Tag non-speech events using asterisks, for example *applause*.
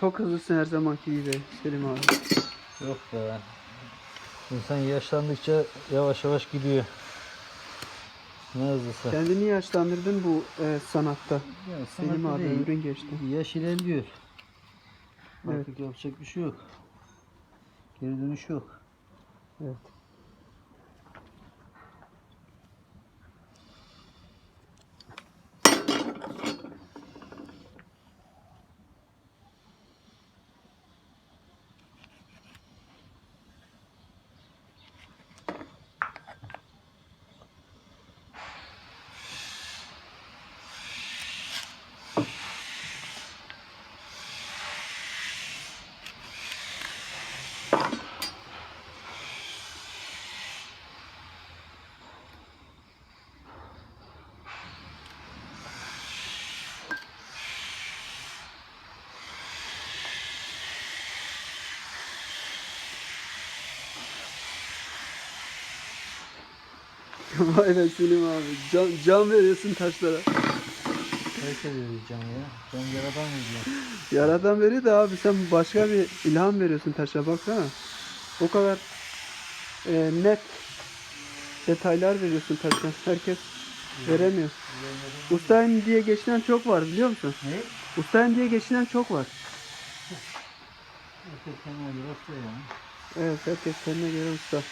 Çok hızlısın her zamanki gibi Selim abi. Yok be. İnsan yaşlandıkça yavaş yavaş gidiyor. Ne hızlısı. Kendini yaşlandırdın bu e, sanatta. Ya Selim abi değil. ömrün geçti. Yaş ilerliyor. Evet. Artık yapacak bir şey yok. Geri dönüş yok. Evet. *laughs* Vay be Selim abi. Can, can veriyorsun taşlara. Herkes vereceğim ya. Ben yaradan vereceğim. Yaradan veriyor da abi sen başka bir ilham veriyorsun taşa baksana. O kadar e, net detaylar veriyorsun taşa. Herkes veremiyor. Ustayım diye geçinen çok var biliyor musun? Ne? Ustayım diye geçinen çok var. Herkes kendine göre usta ya. Evet herkes kendine göre usta.